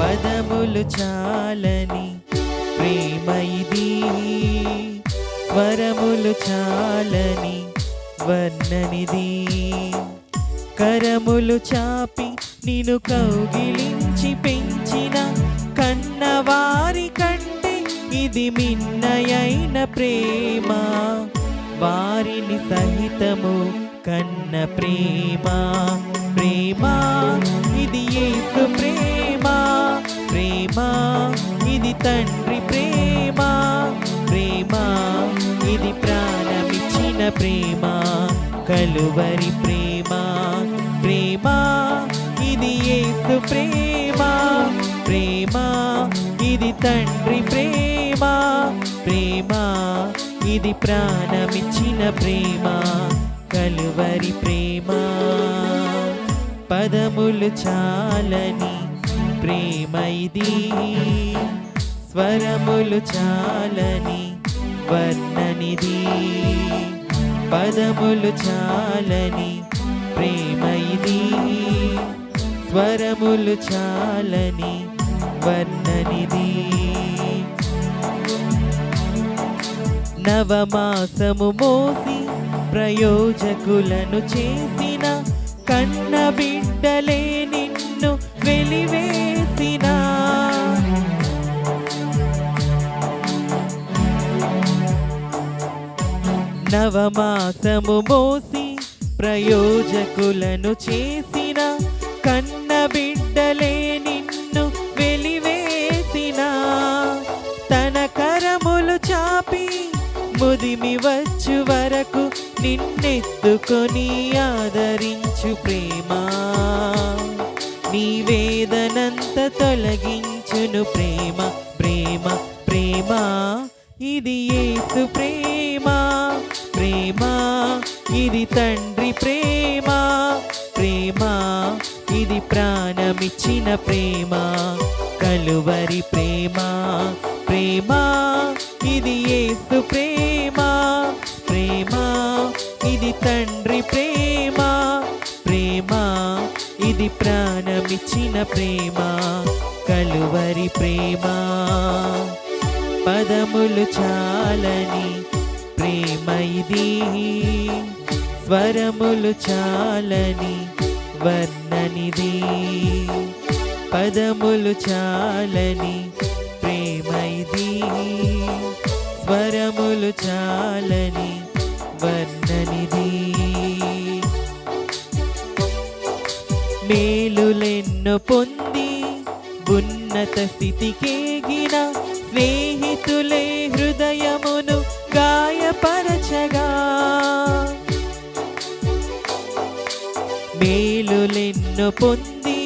పదములు చాలని ప్రేమ ఇది స్వరములు చాలని వర్ణనిది. కరములు చాపి నిను కౌగిలించి పెంచిన కన్నవారి కంటే ఇది మిన్నయైన ప్రేమ. వారిని సహితము కన్న ప్రేమ. ప్రేమ ఇది ఏసు ప్రేమ. ప్రేమ ఇది తండ్రి ప్రేమ. ప్రేమ ఇది ప్రాణమిచ్చిన ప్రేమ. కలువరి ప్రేమ. ప్రేమ ఇది ఏసు ప్రేమ. ప్రేమ ఇది తండ్రి ప్రేమ. ప్రేమ ఇది ప్రాణమిచ్చిన ప్రేమ. కలువరి ప్రేమ. పదములు చాలని ప్రేమైది. స్వరములు చాలని వర్ణనిది. పదములు చాలని ప్రేమైది. స్వరములు చాలని వర్ణనిది. నవమాసము మోసి ప్రయోజకులను చేసిన కన్న బిడ్డలే నిన్ను వెలివే నవమాసము మోసి ప్రయోజకులను చేసిన కన్న బిడ్డలే నిన్ను వెలివేసిన. తన కరములు చాపి ముదిమి వచ్చు వరకు నిన్నెత్తుకొని ఆదరించు ప్రేమా. నీ వేదనంత తొలగించును ప్రేమ ప్రేమ ప్రేమ. ఇది ఏసు ప్రేమా. ఇది తండ్రి ప్రేమ ప్రేమ ఇది ప్రాణమిచ్చిన ప్రేమ. కలువరి ప్రేమ ప్రేమ ఇది యేసు ప్రేమ. ప్రేమ ఇది తండ్రి ప్రేమ. ప్రేమ ఇది ప్రాణమిచ్చిన ప్రేమ. కలువరి ప్రేమ పదములు చాలని ప్రేమ ఇది. స్వరములు చాలని వర్ణనిది. పదములు చాలని ప్రేమైది. స్వరములు చాలని వర్ణనిది. మేలులెన్ను పొంది ఉన్నత స్థితికేగిన స్నేహితులే పొంది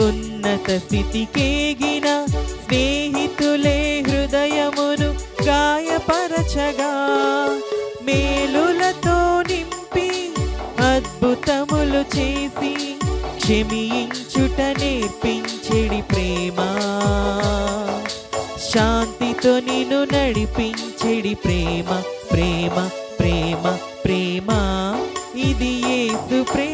ఉన్నత స్థితికేగిన స్నేహితులే హృదయమును గాయపరచగా మేలులతో నింపి అద్భుతములు చేసి క్షమించుట నేర్పించెడి ప్రేమ. శాంతితో నిన్ను నడిపించెడి ప్రేమ ప్రేమ ప్రేమ ప్రేమ. ఇది ఏసు ప్రేమ.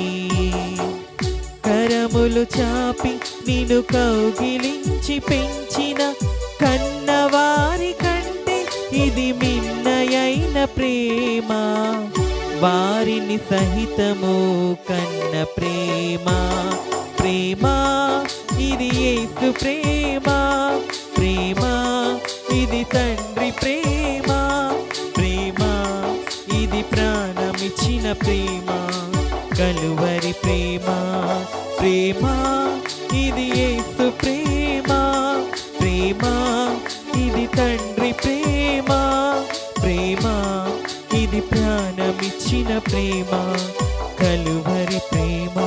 కరములు చాపి నిన్ను కౌగిలించి పెంచిన కన్నవారి కంటే ఇది మిన్నయైన ప్రేమ. వారిని సహితము కన్న ప్రేమ. ప్రేమ ఇది యేసు ప్రేమ. ప్రేమ ఇది తండ్రి ప్రేమ. ప్రేమ ఇది ప్రాణమిచ్చిన ప్రేమ. కలువరి ప్రేమ. ప్రేమ ఇది యేసు ప్రేమ. ప్రేమ ఇది తండ్రి ప్రేమ. ప్రేమ ఇది ప్రాణమిచ్చిన ప్రేమ. కలువరి ప్రేమ.